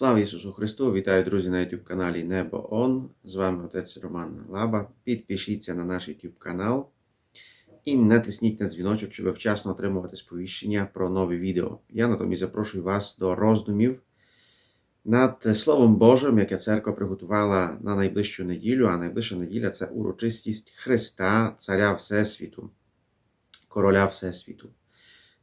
Слава Ісусу Христу! Вітаю, друзі, на YouTube каналі Небо Он. З вами отець Роман Лаба. Підпишіться на наш YouTube канал і натисніть на дзвіночок, щоб вчасно отримувати сповіщення про нові відео. Я натомість запрошую вас до роздумів над Словом Божим, яке церква приготувала на найближчу неділю, а найближча неділя це урочистість Христа, Царя Всесвіту, Короля Всесвіту.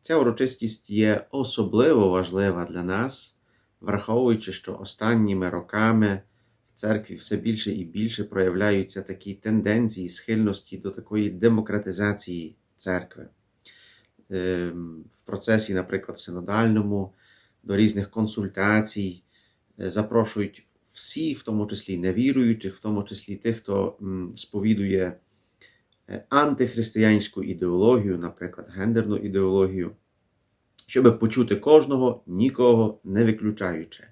Ця урочистість є особливо важлива для нас враховуючи, що останніми роками в церкві все більше і більше проявляються такі тенденції, схильності до такої демократизації церкви. В процесі, наприклад, синодальному, до різних консультацій, запрошують всіх, в тому числі невіруючих, в тому числі тих, хто сповідує антихристиянську ідеологію, наприклад, гендерну ідеологію щоб почути кожного, нікого не виключаючи.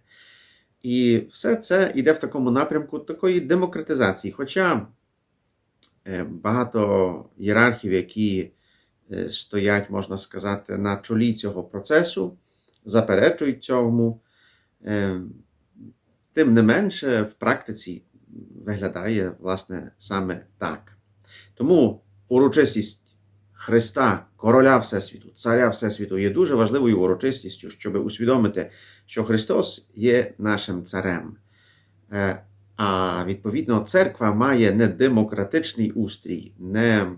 І все це йде в такому напрямку такої демократизації. Хоча е, багато ієрархів, які е, стоять, можна сказати, на чолі цього процесу, заперечують цьому, е, тим не менше в практиці виглядає власне саме так. Тому урочистість Христа, Короля Всесвіту, Царя Всесвіту є дуже важливою урочистістю, щоб усвідомити, що Христос є нашим царем. Е, а відповідно, церква має не демократичний устрій, не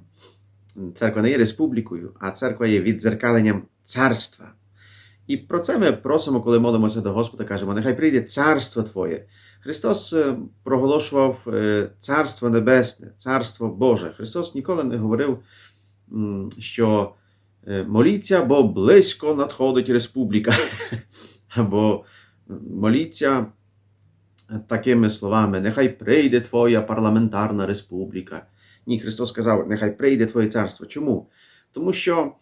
церква не є республікою, а церква є віддзеркаленням царства. І про це ми просимо, коли молимося до Господа, кажемо, нехай прийде царство Твоє. Христос е, проголошував е, Царство Небесне, Царство Боже. Христос ніколи не говорив що е, моліться, бо близько надходить республіка. Або моліться такими словами: Нехай прийде Твоя парламентарна республіка. Ні, Христос сказав, нехай прийде Твоє царство. Чому? Тому що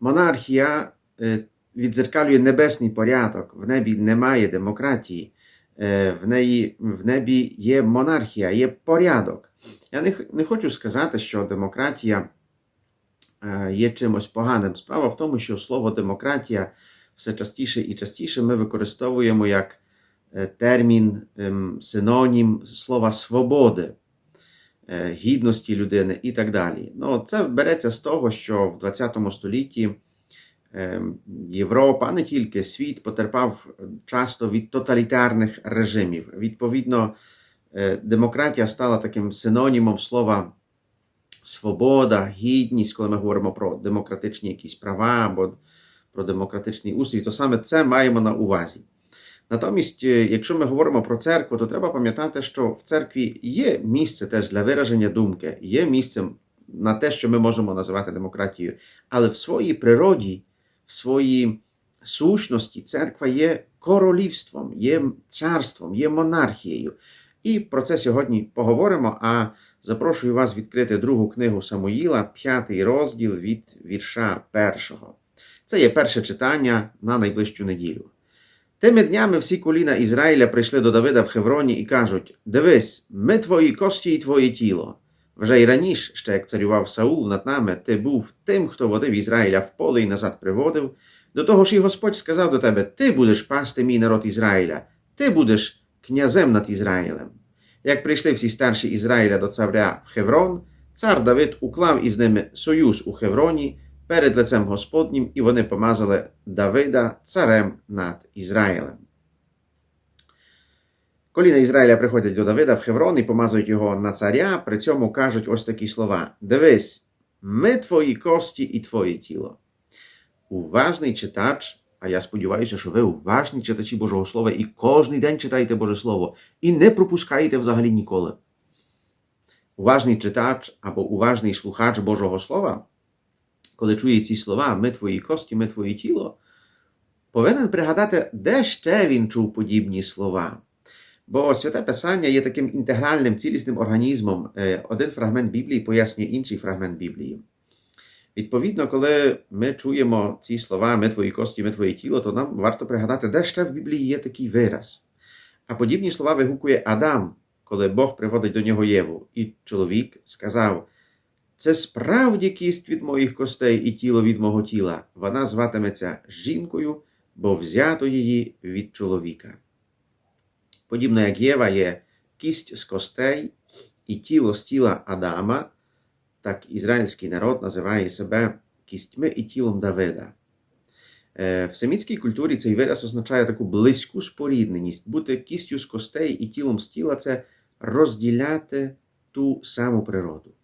монархія е, відзеркалює небесний порядок, в небі немає демократії, е, в неї, в небі є монархія, є порядок. Я не, не хочу сказати, що демократія Е, є чимось поганим. Справа в тому, що слово демократія все частіше і частіше ми використовуємо як е, термін, ем, синонім слова свободи, е, гідності людини і так далі. Ну, Це береться з того, що в ХХ столітті ем, Європа, а не тільки світ, потерпав часто від тоталітарних режимів. Відповідно, демократія стала таким синонімом слова свобода, гідність, коли ми говоримо про демократичні якісь права або про демократичний устрій, то саме це маємо на увазі. Натомість, е, якщо ми говоримо про церкву, то треба пам'ятати, що в церкві є місце теж для вираження думки, є місцем на те, що ми можемо називати демократією. Але в своїй природі, в своїй сущності, церква є королівством, є царством, є монархією. І про це сьогодні поговоримо. А Запрошую вас відкрити другу книгу Самуїла, п'ятий розділ від вірша першого. Це є перше читання на найближчу неділю. Тими днями всі коліна Ізраїля прийшли до Давида в Хевроні і кажуть: Дивись, ми твої кості і твоє тіло. Вже й раніше, ще як царював Саул над нами, ти був тим, хто водив Ізраїля в поле і назад приводив. До того ж і Господь сказав до тебе: Ти будеш пасти мій народ Ізраїля, ти будеш князем над Ізраїлем. Як прийшли всі старші Ізраїля до царя в Хеврон, цар Давид уклав із ними союз у Хевроні перед лицем Господнім, і вони помазали Давида царем над Ізраїлем. Коліна Ізраїля приходять до Давида в Хеврон і помазують його на царя, при цьому кажуть ось такі слова: Дивись, ми твої кості і твоє тіло. Уважний читач а я сподіваюся, що ви уважні читачі Божого Слова і кожен день читаєте Боже Слово і не пропускаєте взагалі ніколи. Уважний читач або уважний слухач Божого Слова, коли чує ці слова, ми твої кості, ми твоє тіло, повинен пригадати, де ще він чув подібні слова. Бо святе Писання є таким інтегральним цілісним організмом. Е, один фрагмент Біблії пояснює інший фрагмент Біблії. Відповідно, коли ми чуємо ці слова, ми твої кості, ми твоє тіло, то нам варто пригадати, де ще в Біблії є такий вираз. А подібні слова вигукує Адам, коли Бог приводить до нього Єву. І чоловік сказав: це справді кість від моїх костей і тіло від мого тіла. Вона зватиметься жінкою, бо взято її від чоловіка. Подібно як Єва є кість з костей і тіло з тіла Адама, так ізраїльський народ називає себе кістьми і тілом Давида. Е, В семітській культурі цей вираз означає таку близьку спорідненість. Бути кістю з костей і тілом з тіла це розділяти ту саму природу.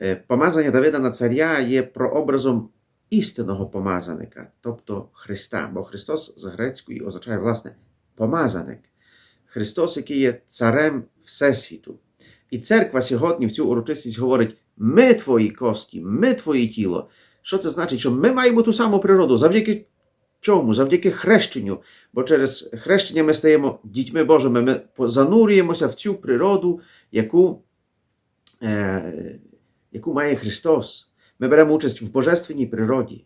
Е, Помазання Давида на царя є прообразом істинного помазаника, тобто Христа, бо Христос з грецької означає, власне, помазаник. Христос, який є царем Всесвіту. І церква сьогодні в цю урочистість говорить: ми твої кості, ми твоє тіло. Що це значить? Що ми маємо ту саму природу, завдяки чому? Завдяки хрещенню. Бо через хрещення ми стаємо дітьми Божими, ми занурюємося в цю природу, яку, е, яку має Христос. Ми беремо участь в божественній природі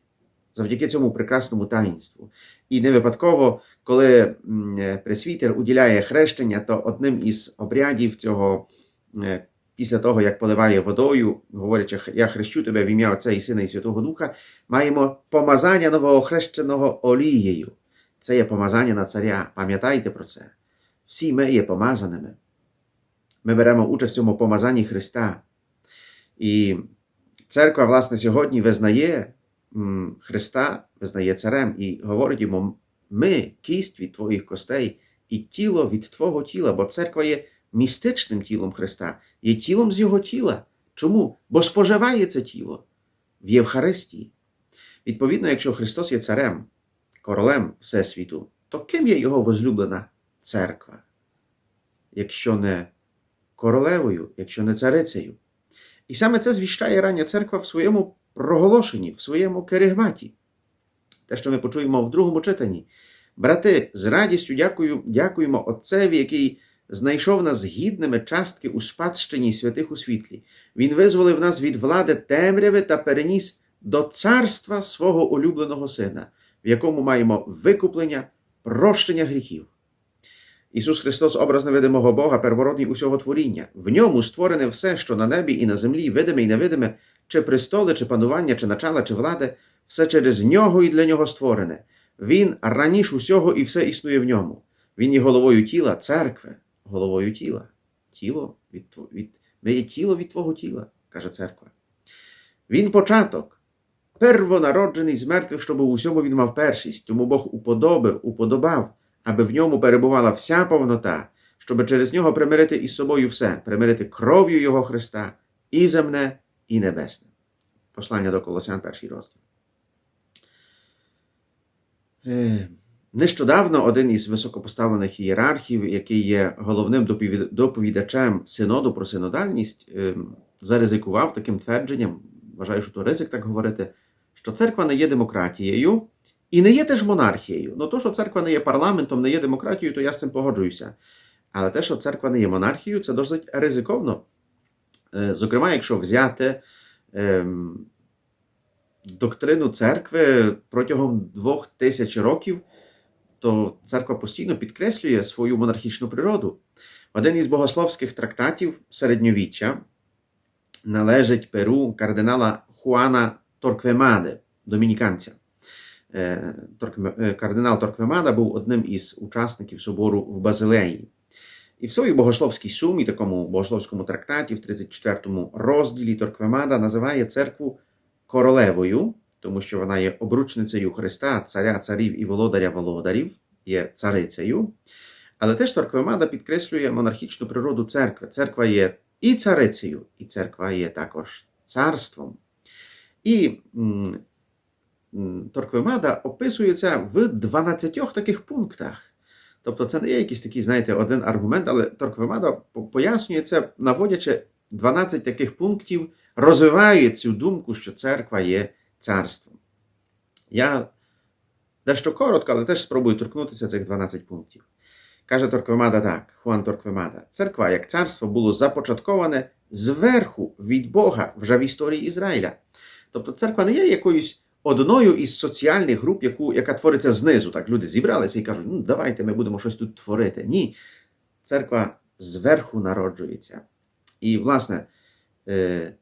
завдяки цьому прекрасному таїнству. І не випадково, коли е, пресвітер уділяє хрещення, то одним із обрядів цього, після того, як поливає водою, говорячи, я хрещу тебе в ім'я Отця і Сина і Святого Духа, маємо помазання новоохрещеного олією. Це є помазання на царя. Пам'ятайте про це. Всі ми є помазаними. Ми беремо участь в цьому помазанні Христа. І церква, власне, сьогодні визнає Христа, визнає царем і говорить йому: ми кість від твоїх костей і тіло від твого тіла, бо церква є містичним тілом Христа, є тілом з Його тіла. Чому? Бо споживає це тіло в Євхаристії. Відповідно, якщо Христос є царем, королем Всесвіту, то ким є його возлюблена церква? Якщо не королевою, якщо не царицею. І саме це звіщає рання церква в своєму проголошенні, в своєму керигматі. Те, що ми почуємо в другому читанні. Брати, з радістю дякую, дякуємо Отцеві, який знайшов нас гідними частки у спадщині святих у світлі. Він визволив нас від влади темряви та переніс до царства свого улюбленого Сина, в якому маємо викуплення, прощення гріхів. Ісус Христос, образ невидимого Бога, первородний усього творіння. В ньому створене все, що на небі і на землі, видиме і невидиме, чи престоли, чи панування, чи начала, чи влади, все через нього і для нього створене. Він раніше усього і все існує в ньому. Він є головою тіла, церкви, головою тіла. Тіло від, від, ми є тіло від Твого тіла, каже церква. Він початок, первонароджений з мертвих, щоб у всьому він мав першість, тому Бог уподобив, уподобав, аби в ньому перебувала вся повнота, щоб через нього примирити із собою все, примирити кров'ю Його Христа, і земне, і небесне. Послання до Колосян, перший розділ. Нещодавно один із високопоставлених ієрархів, який є головним доповідачем синоду про синодальність, ем, заризикував таким твердженням, вважаю, що то ризик так говорити, що церква не є демократією і не є теж монархією. Ну то, що церква не є парламентом, не є демократією, то я з цим погоджуюся. Але те, що церква не є монархією, це досить ризиковно. Е, Зокрема, якщо взяти ем, доктрину церкви протягом двох тисяч років, то церква постійно підкреслює свою монархічну природу. Один із богословських трактатів середньовіччя належить перу кардинала Хуана Торквемаде, домініканця. Е, е, Кардинал Торквемада був одним із учасників собору в Базилеї. І в своїй богословській сумі, такому богословському трактаті, в 34 розділі Торквемада називає церкву королевою, тому що вона є обручницею Христа, царя царів і володаря володарів, є царицею. Але теж Торквемада підкреслює монархічну природу церкви. Церква є і царицею, і церква є також царством. І Торквемада описує це в 12 таких пунктах. Тобто це не є якийсь такий, знаєте, один аргумент, але Торквемада по- пояснює це, наводячи 12 таких пунктів, розвиває цю думку, що церква є царством. Я дещо коротко, але теж спробую торкнутися цих 12 пунктів. Каже Торквемада так, Хуан Торквемада, церква як царство було започатковане зверху від Бога вже в історії Ізраїля. Тобто церква не є якоюсь одною із соціальних груп, яку, яка твориться знизу. Так люди зібралися і кажуть, ну давайте ми будемо щось тут творити. Ні, церква зверху народжується. І, власне, е,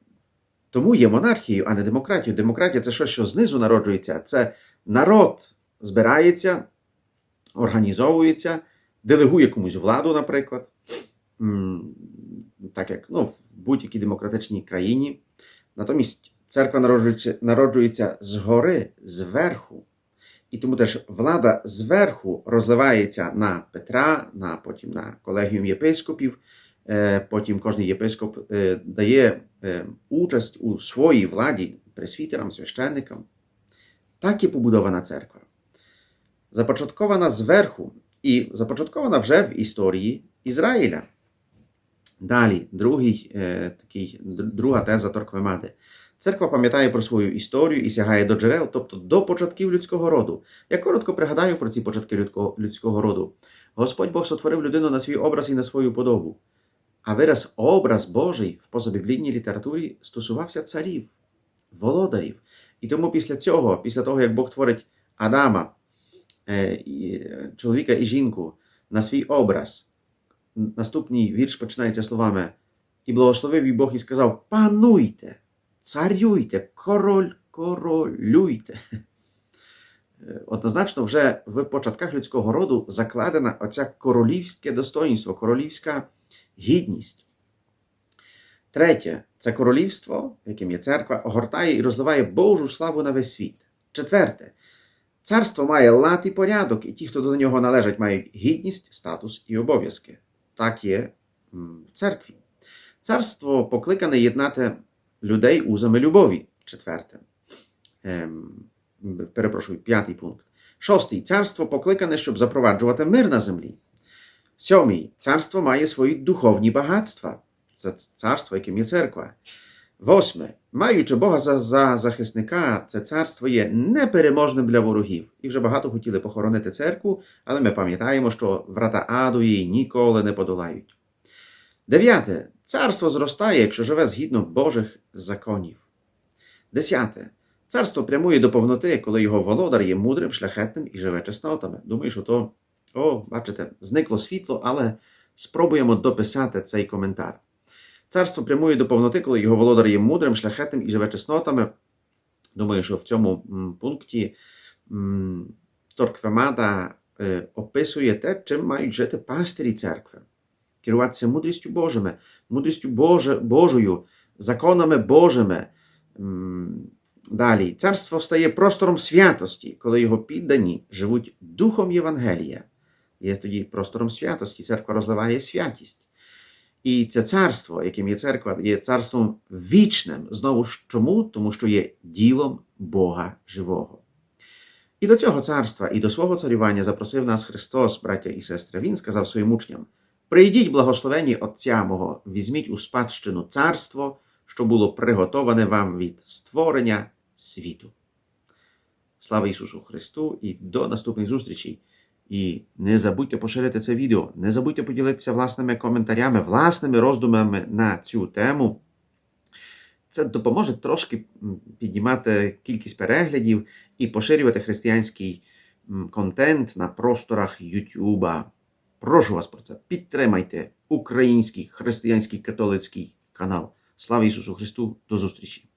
тому є монархією, а не демократією. Демократія це щось, що знизу народжується. Це народ збирається, організовується делегує комусь владу, наприклад, так як ну, в будь-якій демократичній країні. Натомість церква народжується, народжується згори, зверху. І тому теж влада зверху розливається на Петра, на потім на колегіум єпископів. Потім кожен єпископ дає участь у своїй владі пресвітерам, священникам. Так і побудована церква. Започаткована зверху і започаткована вже в історії Ізраїля. Далі, другий, такий, друга теза Торквемади. Церква пам'ятає про свою історію і сягає до джерел, тобто до початків людського роду. Я коротко пригадаю про ці початки людського, людського роду. Господь Бог сотворив людину на свій образ і на свою подобу. А вираз образ Божий в позабіблійній літературі стосувався царів, володарів. І тому після цього, після того, як Бог творить Адама, е, е, чоловіка і жінку на свій образ, наступний вірш починається словами: І благословив їх Бог і сказав: Пануйте, царюйте, король, королюйте. Е, Однозначно, вже в початках людського роду закладена оця королівське достоїнство, королівська гідність. Третє це королівство, яким є церква, огортає і розливає Божу славу на весь світ. Четверте, царство має лад і порядок, і ті, хто до нього належать, мають гідність, статус і обов'язки. Так є в церкві. Царство покликане єднати людей узами любові. Четверте. Ем, перепрошую, п'ятий пункт. Шостий. Царство покликане, щоб запроваджувати мир на землі. Сьомий. Царство має свої духовні багатства. Це царство, яким є церква. Восьме. Маючи Бога за, за захисника, це царство є непереможним для ворогів. І вже багато хотіли похоронити церкву, але ми пам'ятаємо, що врата аду її ніколи не подолають. Дев'яте. Царство зростає, якщо живе згідно Божих законів. Десяте. Царство прямує до повноти, коли його володар є мудрим, шляхетним і живе чеснотами. Думаю, що то, о, бачите, зникло світло, але спробуємо дописати цей коментар. Царство прямує до повноти, коли його володар є мудрим, шляхетним і живе чеснотами. Думаю, що в цьому пункті Торквемада е, описує те, чим мають жити пастирі церкви. Керуватися мудрістю Божими, мудрістю Боже, Божою, законами Божими. Далі, царство стає простором святості, коли його піддані живуть духом Євангелія. Є тоді простором святості, церква розливає святість. І це царство, яким є церква, є царством вічним. Знову ж чому? Тому що є ділом Бога живого. І до цього царства, і до свого царювання запросив нас Христос, браття і сестри. Він сказав своїм учням: Прийдіть, благословені Отця мого, візьміть у спадщину царство, що було приготоване вам від створення світу. Слава Ісусу Христу і до наступних зустрічей! І не забудьте поширити це відео, не забудьте поділитися власними коментарями, власними роздумами на цю тему. Це допоможе трошки піднімати кількість переглядів і поширювати християнський контент на просторах Ютуба. Прошу вас про це. Підтримайте український християнський католицький канал. Слава Ісусу Христу! До зустрічі!